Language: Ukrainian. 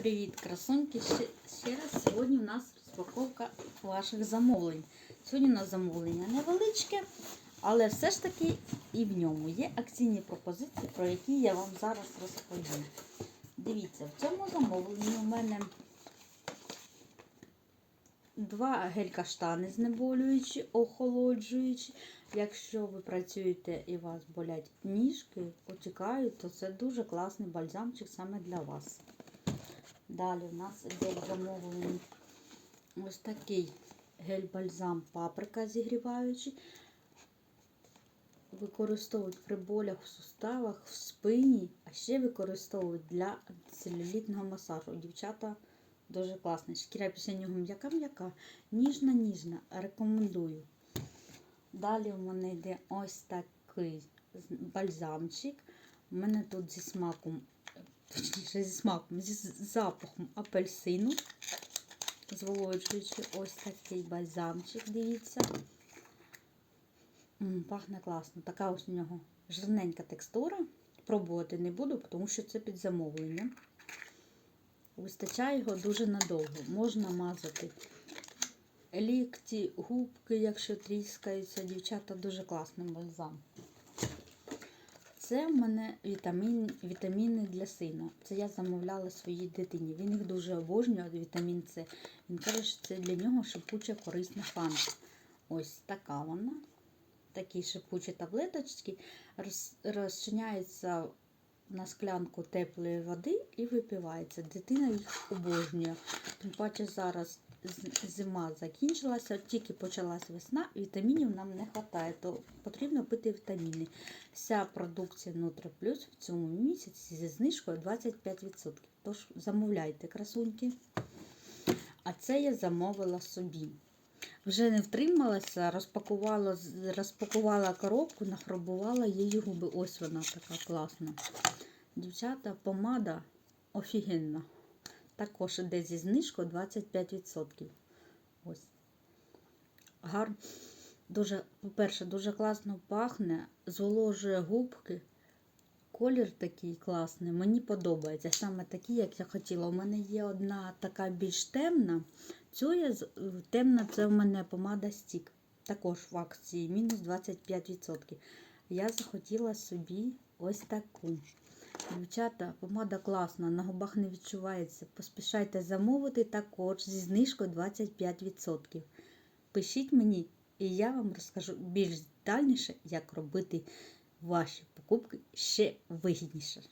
Привіт, красуньки! Ще, раз сьогодні у нас розпаковка ваших замовлень. Сьогодні у нас замовлення невеличке, але все ж таки і в ньому є акційні пропозиції, про які я вам зараз розповім. Дивіться, в цьому замовленні у мене два гель-каштани знеболюючі, охолоджуючі. Якщо ви працюєте і вас болять ніжки, потікають, то це дуже класний бальзамчик саме для вас. Далі у нас іде замовлений ось такий гель-бальзам паприка зігріваючий. Використовують при болях в суставах, в спині, а ще використовують для целюлітного масажу. Дівчата дуже класний. Шкіра після нього м'яка-м'яка, ніжна-ніжна. Рекомендую. Далі у мене йде ось такий бальзамчик. У мене тут зі смаком точніше зі смаком, зі запахом апельсину. Зволоджуючи ось такий бальзамчик, дивіться. М, пахне класно. Така ось у нього жирненька текстура. Пробувати не буду, тому що це під замовлення. Вистачає його дуже надовго. Можна мазати лікті, губки, якщо тріскаються. Дівчата дуже класний бальзам. Це в мене вітамін, вітаміни для сина. Це я замовляла своїй дитині. Він їх дуже обожнює, вітамін С. Він каже, що це для нього шипуча корисна фанта. Ось така вона. Такі шипучі таблеточки роз, розчиняються на склянку теплої води і випивається. Дитина їх обожнює. Тим паче зараз зима закінчилася, тільки почалась весна, вітамінів нам не вистачає, то потрібно пити вітаміни. Вся продукція Нутри Плюс в цьому місяці зі знижкою 25%. Тож замовляйте красуньки. А це я замовила собі. Вже не втрималася, розпакувала розпакувала коробку, нахробувала її губи. Ось вона така класна. Дівчата, помада офігенна. Також іде зі знижкою 25%. Ось. Гар... Дуже, по-перше, дуже класно пахне, зволожує губки. Колір такий класний, мені подобається. Саме такий, як я хотіла. У мене є одна така більш темна. Цю я темна це у мене помада стік. Також в акції мінус 25%. Я захотіла собі ось таку. Дівчата, помада класна, на губах не відчувається. Поспішайте замовити також зі знижкою 25%. Пишіть мені, і я вам розкажу більш детальніше, як робити ваші покупки ще вигідніше.